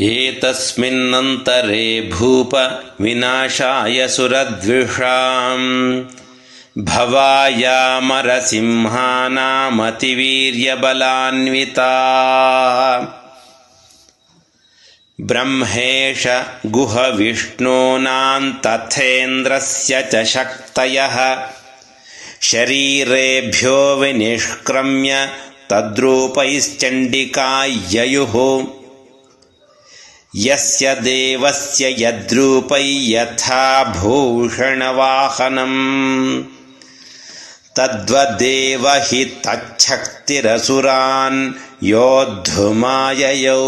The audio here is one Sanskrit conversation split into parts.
एतस्मिन्नन्तरे भूप विनाशाय सुरद्विषाम् भवायामरसिंहानामतिवीर्यबलान्विता। ब्रह्मेश गुहविष्णूनान्तथेन्द्रस्य च शक्तयः। शरीरेभ्यो विनिष्क्रम्य तद्रूपैश्चण्डिका ययुः यस्य देवस्य यद्रूपै यथा भूषणवाहनम्। तद्वदेव हि तच्छक्तिरसुरान् योद्धुमाययौ।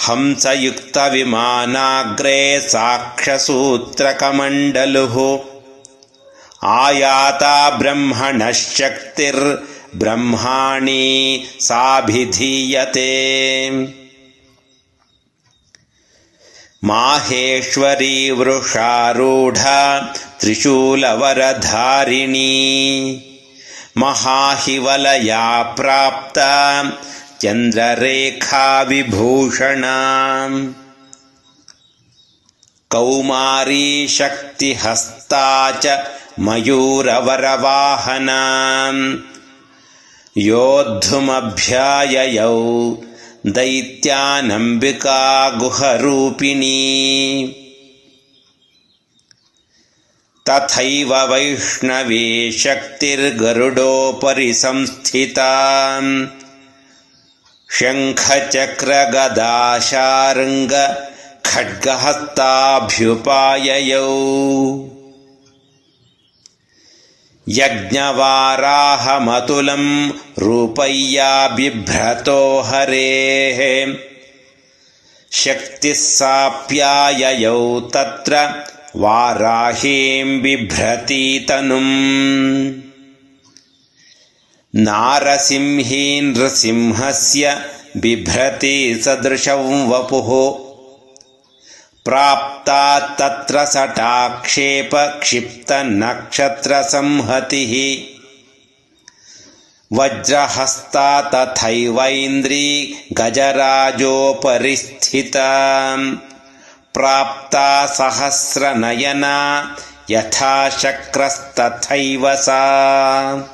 हंसयुक्तविमानाग्रे साक्षसूत्रकमण्डलुः। आयाता ब्रह्मणः साभिधीयते। माहेश्वरी वृषारूढा त्रिशूलवरधारिणी। महाहिवलया प्राप्ता चन्द्ररेखाविभूषणा। कौमारीशक्तिहस्ता च मयूरवरवाहना योद्धुमभ्याययौ दैत्यानम्बिका गुहरूपिणी। तथैव वैष्णवी शक्तिर्गरुडोपरि संस्थिता। शङ्खचक्रगदाशार्ङ्गखड्गहस्ताभ्युपाययौ यज्ञवाराहमतुलं रूपय्या बिभ्रतो हरेः। शक्तिः साप्याययौ तत्र वाराहीं बिभ्रतीतनुम्। नारसिंही नृसिंहस्य बिभ्रति सदृशं वपुः प्राप्ता तत्र सटाक्षेपक्षिप्तनक्षत्रसंहतिः। वज्रहस्ता तथैवैन्द्री गजराजोपरि स्थिता प्राप्ता सहस्रनयना यथा शक्रस्तथैव सा